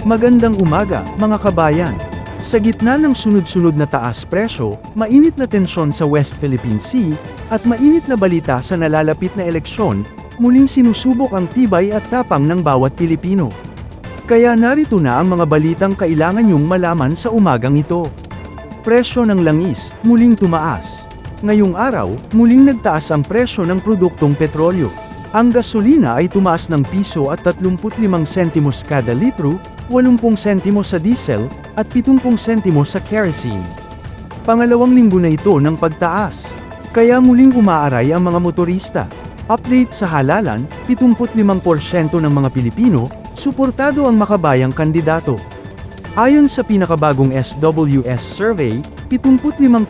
Magandang umaga, mga kabayan. Sa gitna ng sunod-sunod na taas presyo, mainit na tensyon sa West Philippine Sea, at mainit na balita sa nalalapit na eleksyon, muling sinusubok ang tibay at tapang ng bawat Pilipino. Kaya narito na ang mga balitang kailangan nyong malaman sa umagang ito. Presyo ng langis, muling tumaas. Ngayong araw, muling nagtaas ang presyo ng produktong petrolyo. Ang gasolina ay tumaas ng piso at 35 sentimos kada litro, 80 sentimo sa diesel, at 70 sentimo sa kerosene. Pangalawang linggo na ito ng pagtaas. Kaya muling umaaray ang mga motorista. Update sa halalan, 75% ng mga Pilipino, suportado ang makabayang kandidato. Ayon sa pinakabagong SWS survey, 75%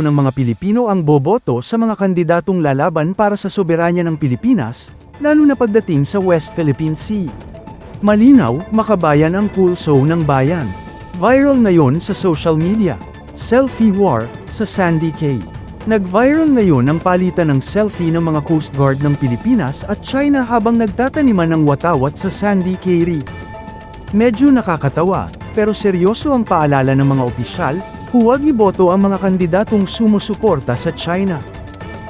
ng mga Pilipino ang boboto sa mga kandidatong lalaban para sa soberanya ng Pilipinas, lalo na pagdating sa West Philippine Sea. Malinaw, makabayan ang pulso ng bayan. Viral ngayon sa social media. Selfie war sa Sandy Cay. Nag-viral ngayon ang palitan ng selfie ng mga Coast Guard ng Pilipinas at China habang nagtataniman ng watawat sa Sandy Cay Reef. Medyo nakakatawa, pero seryoso ang paalala ng mga opisyal, huwag iboto ang mga kandidatong sumusuporta sa China.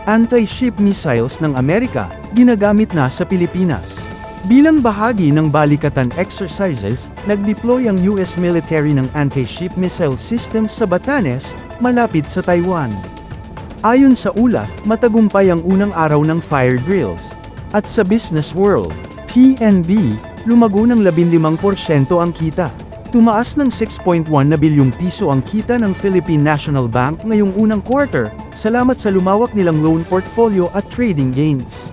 Anti-ship missiles ng Amerika, ginagamit na sa Pilipinas. Bilang bahagi ng balikatan exercises, nag-deploy ang US military ng anti-ship missile systems sa Batanes, malapit sa Taiwan. Ayon sa ulat, matagumpay ang unang araw ng fire drills. At sa business world, PNB, lumago ng 15% ang kita. Tumaas ng 6.1 na bilyong piso ang kita ng Philippine National Bank ngayong unang quarter, salamat sa lumawak nilang loan portfolio at trading gains.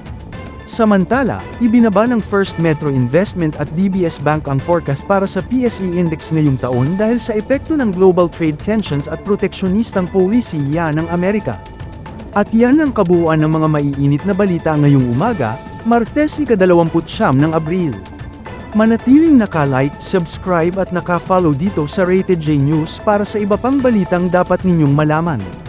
Samantala, ibinaba ng First Metro Investment at DBS Bank ang forecast para sa PSE Index ngayong taon dahil sa epekto ng global trade tensions at proteksyonistang policy yan ng Amerika. At yan ang kabuuan ng mga maiinit na balita ngayong umaga, Martes ika-29 ng Abril. Manatiling naka-like, subscribe at naka-follow dito sa Rated J News para sa iba pang balitang dapat ninyong malaman.